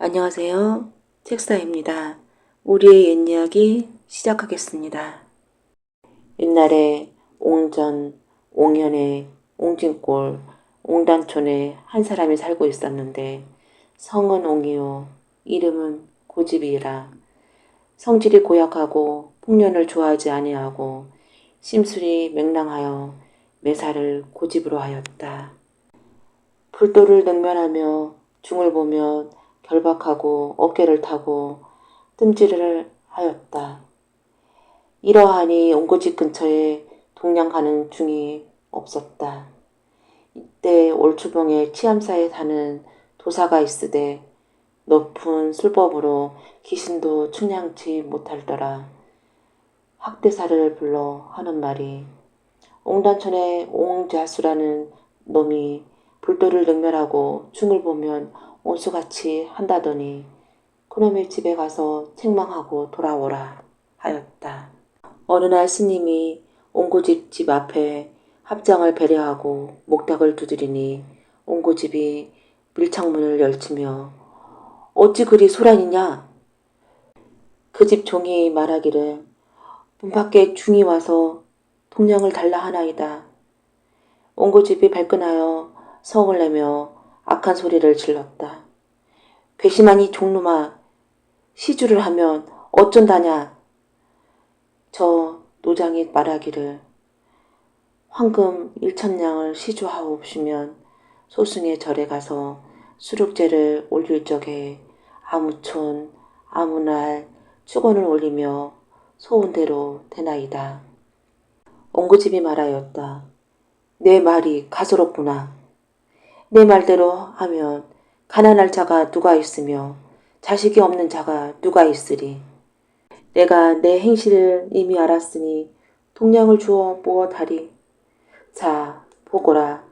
안녕하세요. 책사입니다. 우리의 옛 이야기 시작하겠습니다. 옛날에 옹전, 옹현에, 옹진골, 옹단촌에 한 사람이 살고 있었는데 성은 옹이요, 이름은 고집이라 성질이 고약하고 풍년을 좋아하지 아니하고 심술이 맹랑하여 매사를 고집으로 하였다. 불도를 능면하며 중을 보며 결박하고 어깨를 타고 뜸질을 하였다. 이러하니 옹고집 근처에 동양 가는 중이 없었다. 이때 올추봉에 치암사에 사는 도사가 있으되 높은 술법으로 귀신도 충량치 못할더라. 학대사를 불러 하는 말이 옹단촌에 옹자수라는 놈이 불도를 능멸하고 중을 보면 온수같이 한다더니 그놈의 집에 가서 책망하고 돌아오라 하였다. 어느 날 스님이 옹고집 집 앞에 합장을 배려하고 목탁을 두드리니 옹고집이 밀창문을 열치며 어찌 그리 소란이냐? 그 집 종이 말하기를 문 밖에 중이 와서 동량을 달라 하나이다. 옹고집이 발끈하여 성을 내며 악한 소리를 질렀다. 괘씸하니 종놈아 시주를 하면 어쩐다냐. 저 노장이 말하기를 황금 일천냥을 시주하옵시면 소승의 절에 가서 수륙제를 올릴 적에 아무촌 아무날 축원을 올리며 소원대로 되나이다. 옹고집이 말하였다. 내 말이 가소롭구나. 내 말대로 하면 가난할 자가 누가 있으며 자식이 없는 자가 누가 있으리. 내가 내 행실을 이미 알았으니 동량을 주어 무엇하리. 자, 보거라.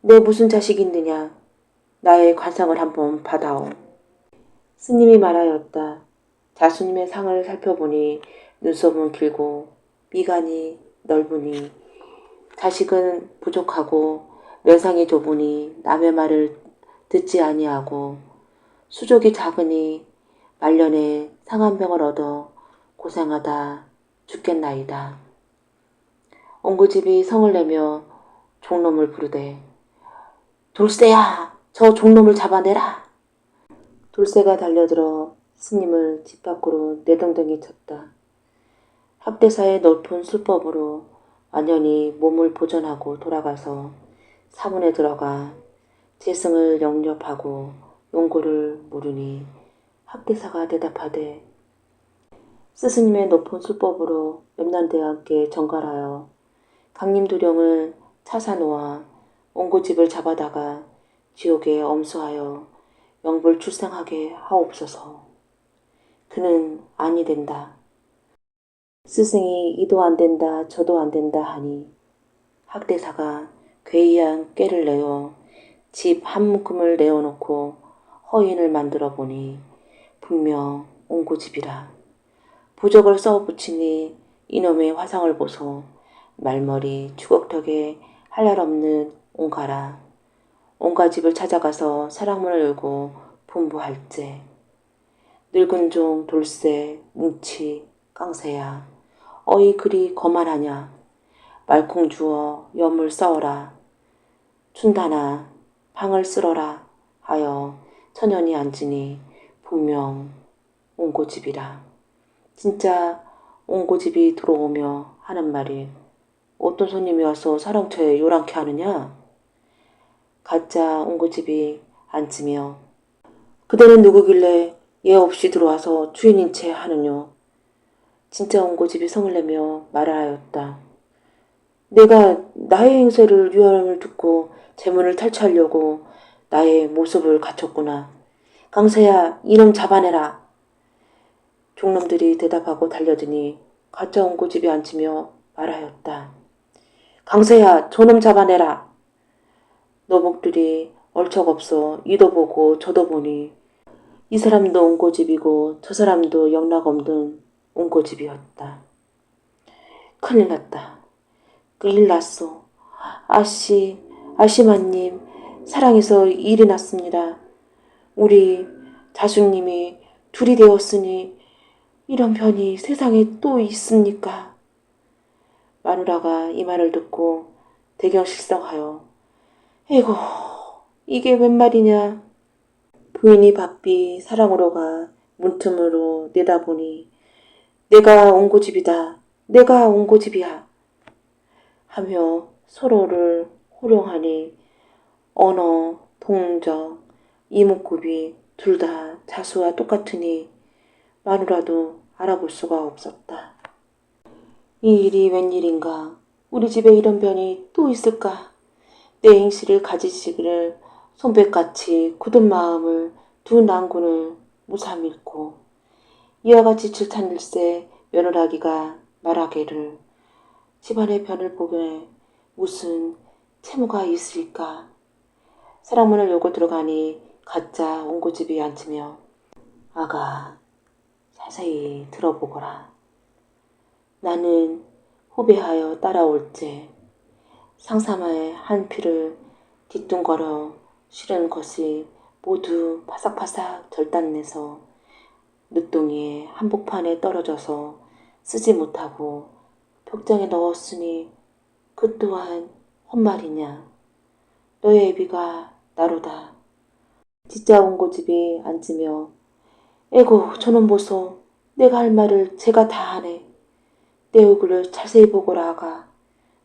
내 무슨 자식이 있느냐. 나의 관상을 한번 받아오. 스님이 말하였다. 자수님의 상을 살펴보니 눈썹은 길고 미간이 넓으니 자식은 부족하고 면상이 좁으니 남의 말을 듣지 아니하고 수족이 작으니 말년에 상한 병을 얻어 고생하다 죽겠나이다. 옹구집이 성을 내며 종놈을 부르되 돌쇠야 저 종놈을 잡아내라. 돌쇠가 달려들어 스님을 집 밖으로 내동댕이 쳤다. 합대사의 넓은 술법으로 완전히 몸을 보존하고 돌아가서 사문에 들어가 재승을 영접하고 용고를 물으니 학대사가 대답하되 스승님의 높은 수법으로 엽난대와 함께 정갈하여 강림도령을 차사 놓아 옹고집을 잡아다가 지옥에 엄수하여 영불 출생하게 하옵소서. 그는 아니 된다. 스승이 이도 안 된다 저도 안 된다 하니 학대사가 괴이한 꾀를 내어 집 한 묶음을 내어놓고 허인을 만들어 보니 분명 옹고집이라. 부적을 써 붙이니 이놈의 화상을 보소 말머리 추걱턱에 할날 없는 옹가라. 온가 집을 찾아가서 사랑문을 열고 분부할제. 늙은 종 돌쇠 뭉치 깡새야 어이 그리 거만하냐 말콩 주어 염을 써어라 춘다나 방을 쓸어라 하여 천연이 앉으니 분명 옹고집이라. 진짜 옹고집이 들어오며 하는 말이 어떤 손님이 와서 사랑터에 요란케 하느냐? 가짜 옹고집이 앉으며 그대는 누구길래 예 없이 들어와서 주인인 채 하느뇨? 진짜 옹고집이 성을 내며 말하였다. 내가 나의 행세를 유언을 듣고 재문을 탈취하려고 나의 모습을 갖췄구나. 강세야 이놈 잡아내라. 종놈들이 대답하고 달려드니 가짜 옹고집이 앉으며 말하였다. 강세야 저놈 잡아내라. 노복들이 얼척없어 이도 보고 저도 보니 이 사람도 옹고집이고 저 사람도 영락 없는 옹고집이었다. 큰일 났다. 큰일 났소. 아씨, 아시마님, 사랑해서 일이 났습니다. 우리 자수님이 둘이 되었으니 이런 변이 세상에 또 있습니까? 마누라가 이 말을 듣고 대경실성하여 에고 이게 웬 말이냐 부인이 바삐 사랑으로가 문틈으로 내다보니 내가 온 고집이다 내가 온 고집이야 하며 서로를 호령하니 언어, 동정, 이목구비 둘 다 자수와 똑같으니 마누라도 알아볼 수가 없었다. 이 일이 웬일인가? 우리 집에 이런 변이 또 있을까? 내 행실을 가지시기를 손뼉같이 굳은 마음을 두 난군을 무삼 잃고 이와 같이 질탄일세 며느라기가 말하기를 집안의 변을 보게 무슨 채무가 있을까? 사랑문을 열고 들어가니 가짜 옹고집이 앉으며 아가 자세히 들어보거라. 나는 후배하여 따라올지 상사마의 한 피를 뒤뚱거려 실은 것이 모두 바삭바삭 절단내서 늦동이에 한복판에 떨어져서 쓰지 못하고 벽장에 넣었으니 그 또한 헛말이냐. 너의 애비가 나로다. 진짜 온 고집이 앉으며 에고 저놈 보소 내가 할 말을 제가 다 하네. 내 얼굴을 자세히 보거라 하가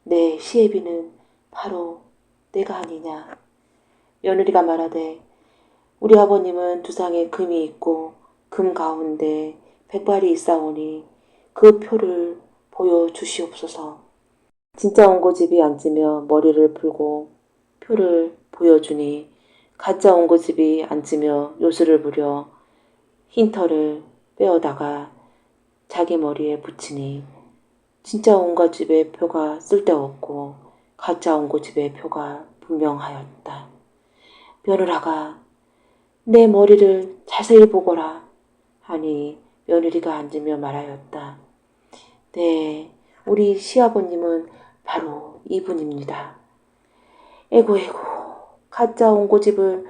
내 시애비는 바로 내가 아니냐. 며느리가 말하되 우리 아버님은 두상에 금이 있고 금 가운데 백발이 있사오니 그 표를 보여주시옵소서. 진짜 온고집이 앉으며 머리를 풀고 표를 보여주니 가짜 온고집이 앉으며 요술을 부려 흰 털을 빼어다가 자기 머리에 붙이니 진짜 온고집의 표가 쓸데없고 가짜 온고집의 표가 분명하였다. 며느라가 내 머리를 자세히 보거라 하니 며느리가 앉으며 말하였다. 네, 우리 시아버님은 바로 이분입니다. 에고 에고 가짜 온 고집을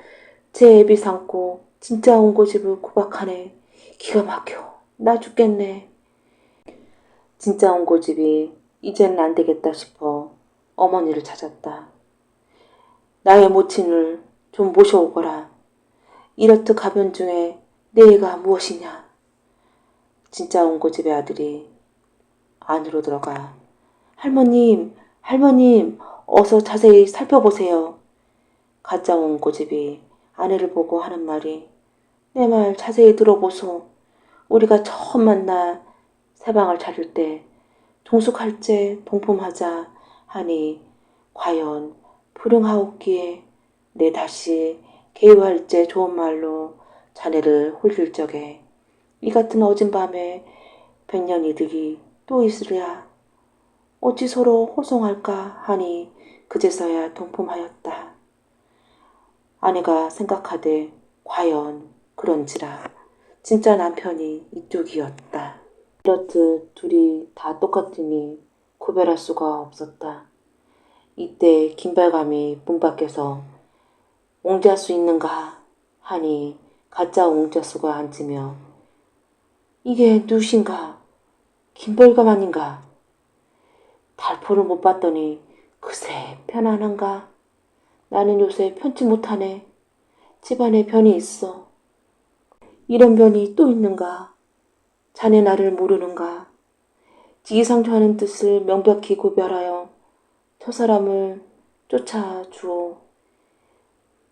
제 애비 삼고 진짜 온 고집을 구박하네. 기가 막혀. 나 죽겠네. 진짜 온 고집이 이제는 안 되겠다 싶어 어머니를 찾았다. 나의 모친을 좀 모셔오거라. 이렇듯 가변 중에 내 애가 무엇이냐. 진짜 온 고집의 아들이 안으로 들어가 할머님, 할머님, 어서 자세히 살펴보세요. 가짜 온 고집이 아내를 보고 하는 말이 내 말 자세히 들어보소. 우리가 처음 만나 새 방을 차릴 때 동숙할제 동품하자 하니 과연 불응하옵기에 내 다시 개유할제 좋은 말로 자네를 홀릴 적에 이 같은 어진 밤에 백년 이득이 또 있으랴. 어찌 서로 호송할까 하니 그제서야 동품하였다. 아내가 생각하되 과연 그런지라 진짜 남편이 이쪽이었다. 이렇듯 둘이 다 똑같으니 구별할 수가 없었다. 이때 김발감이 문 밖에서 옹자수 있는가 하니 가짜 옹자수가 앉으며 이게 누신가 김벌감 아닌가 달포를 못 봤더니 그새 편안한가? 나는 요새 편치 못하네. 집안에 변이 있어. 이런 변이 또 있는가? 자네 나를 모르는가? 지기상조하는 뜻을 명백히 구별하여 저 사람을 쫓아주오.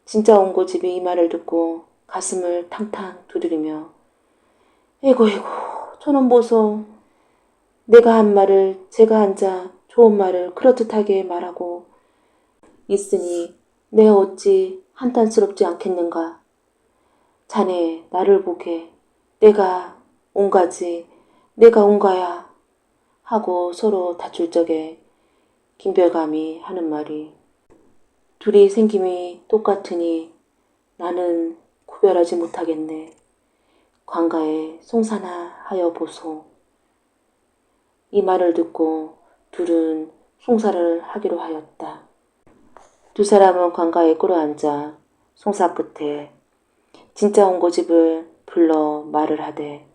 진짜 온 고집이 이 말을 듣고 가슴을 탕탕 두드리며 에고 에고 저놈 보소. 내가 한 말을 제가 앉아 좋은 말을 그렇듯하게 말하고 있으니 내 어찌 한탄스럽지 않겠는가. 자네 나를 보게 내가 온가지 내가 온가야 하고 서로 다툴 적에 김별감이 하는 말이 둘이 생김이 똑같으니 나는 구별하지 못하겠네. 관가에 송사나 하여 보소. 이 말을 듣고 둘은 송사를 하기로 하였다. 두 사람은 관가에 꿇어앉아 송사 끝에 진짜 온고집을 불러 말을 하되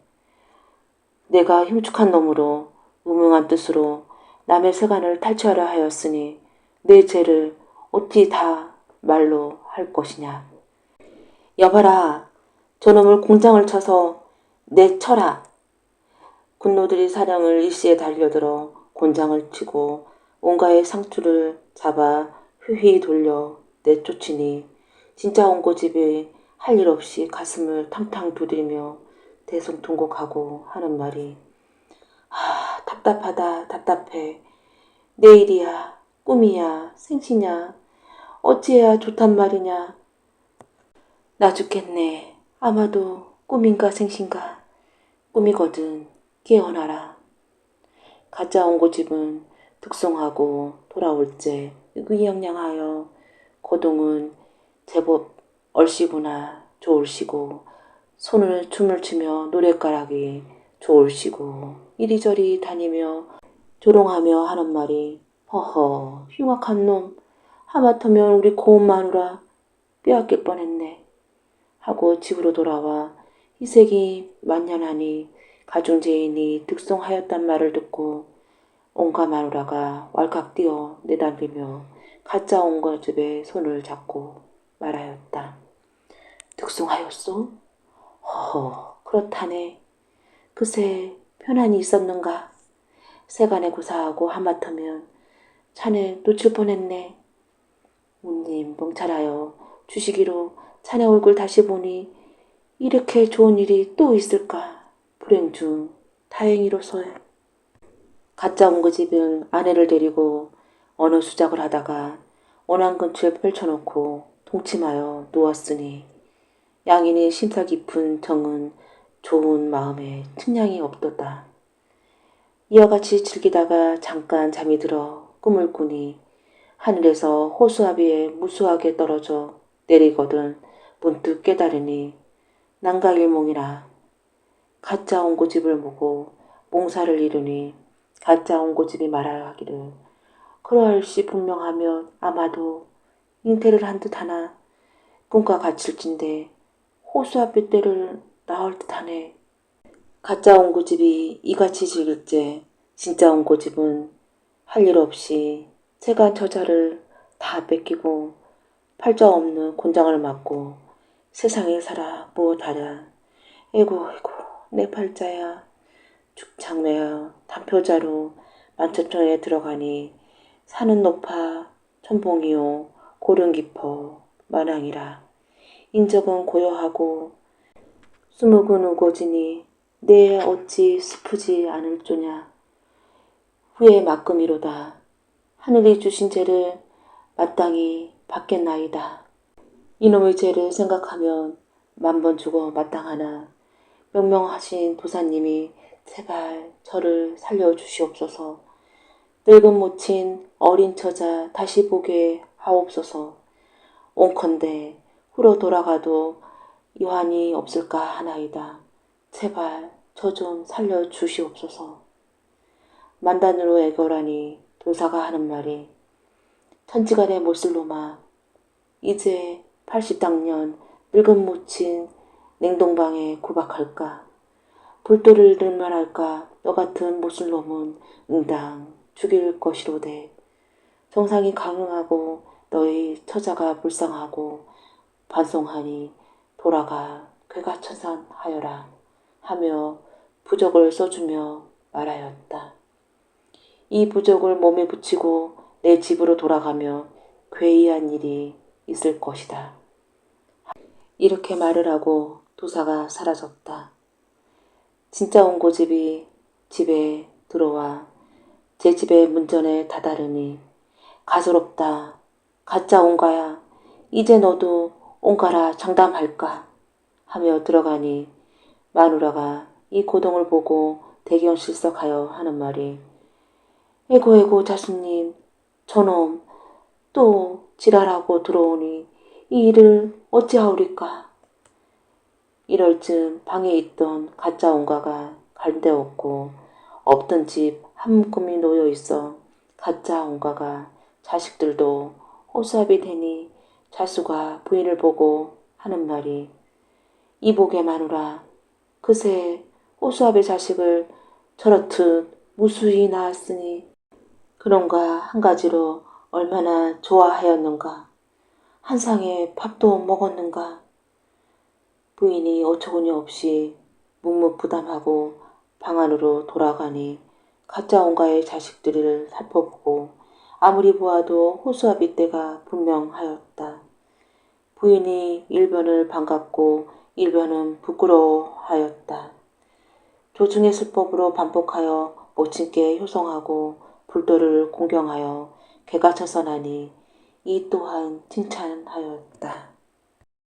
내가 흉측한 놈으로 무명한 뜻으로 남의 세간을 탈취하려 하였으니 내 죄를 어찌 다 말로 할 것이냐. 여봐라, 저놈을 공장을 쳐서 내쳐라. 군노들이 사냥을 일시에 달려들어 곤장을 치고 온가의 상투를 잡아 휘휘 돌려 내쫓으니 진짜 온고집이 할 일 없이 가슴을 탕탕 두드리며 대성통곡하고 하는 말이 아 답답하다 답답해. 내일이야 꿈이야 생시냐 어찌해야 좋단 말이냐. 나 죽겠네. 아마도 꿈인가 생신가. 꿈이거든 깨어나라. 가짜 온고집은 득송하고 돌아올 때 의기양양하여 고동은 제법 얼씨구나 좋을시고 손을 춤을 추며 노랫가락이 좋을시고 이리저리 다니며 조롱하며 하는 말이 허허 흉악한 놈. 하마터면 우리 고운 마누라 빼앗길 뻔했네. 하고 집으로 돌아와 희색이 만연하니 가중제인이 득송하였단 말을 듣고 온가 마누라가 왈칵 뛰어 내담비며 가짜 온가 집에 손을 잡고 말하였다. 득송하였소? 허허 그렇다네. 그새 편안히 있었는가? 세간에 고사하고 하마터면 자네 놓칠 뻔했네. 운님 멍찰하여 주시기로 자네 얼굴 다시 보니 이렇게 좋은 일이 또 있을까? 불행 중 다행이로서야. 가짜 온거집은 아내를 데리고 어느 수작을 하다가 원안 근처에 펼쳐놓고 동침하여 누웠으니 양인의 심사 깊은 정은 좋은 마음에 측량이 없도다. 이와 같이 즐기다가 잠깐 잠이 들어 꿈을 꾸니 하늘에서 호수아비에 무수하게 떨어져 내리거든 문득 깨달으니 난가일몽이라 가짜 온고집을 보고 몽사를 이루니 가짜 온고집이 말하기를 그러할시 분명하면 아마도 잉태를 한 듯 하나 꿈과 같을진데 호수 앞에 때를 나올 듯 하네. 가짜 온고집이 이같이 즐길째 진짜 온고집은 할 일 없이 세간 처자를 다 뺏기고 팔자 없는 곤장을 맞고 세상에 살아 무엇하랴. 에고 에고 내 팔자야. 죽창매야. 단표자로 만천천에 들어가니 산은 높아 천봉이요. 고른 깊어 마랑이라. 인적은 고요하고 수묵은 우거지니 내 어찌 슬프지 않을 조냐. 후에 막금이로다. 하늘이 주신 죄를 마땅히 받겠나이다. 이놈의 죄를 생각하면 만번 죽어 마땅하나 명명하신 도사님이 제발 저를 살려주시옵소서 늙은 모친 어린 처자 다시 보게 하옵소서 온컨대 후로 돌아가도 요한이 없을까 하나이다. 제발 저 좀 살려주시옵소서. 만단으로 애걸하니 도사가 하는 말이 천지간의 못슬로마 이제 80당년 늙은 모친 냉동방에 구박할까 불도를 들만 할까 너 같은 못슬놈은 응당 죽일 것이로되 정상이 강응하고 너희 처자가 불쌍하고 반송하니 돌아가 괴가천선하여라 하며 부적을 써주며 말하였다. 이 부적을 몸에 붙이고 내 집으로 돌아가며 괴이한 일이 있을 것이다. 이렇게 말을 하고 도사가 사라졌다. 진짜 온 고집이 집에 들어와 제 집의 문전에 다다르니 가소롭다. 가짜 온가야. 이제 너도 온가라 장담할까 하며 들어가니 마누라가 이 고동을 보고 대경실석하여 하는 말이 에고 에고 자수님 저놈 또 지랄하고 들어오니 이 일을 어찌하오리까 이럴 즈음 방에 있던 가짜 온가가 갈데없고 없던 집 한 묶음이 놓여 있어 가짜 온가가 자식들도 호수압이 되니 자수가 부인을 보고 하는 말이 이복의 마누라 그새 호수아비 자식을 저렇듯 무수히 낳았으니 그런가 한 가지로 얼마나 좋아하였는가? 한 상에 밥도 먹었는가 부인이 어처구니 없이 묵묵부담하고 방 안으로 돌아가니 가짜 온가의 자식들을 살펴보고 아무리 보아도 호수아비 때가 분명하였다. 부인이 일변을 반갑고 일변은 부끄러워하였다. 조중의 수법으로 반복하여 모친께 효성하고 불도를 공경하여 개가 처선하니 이 또한 칭찬하였다.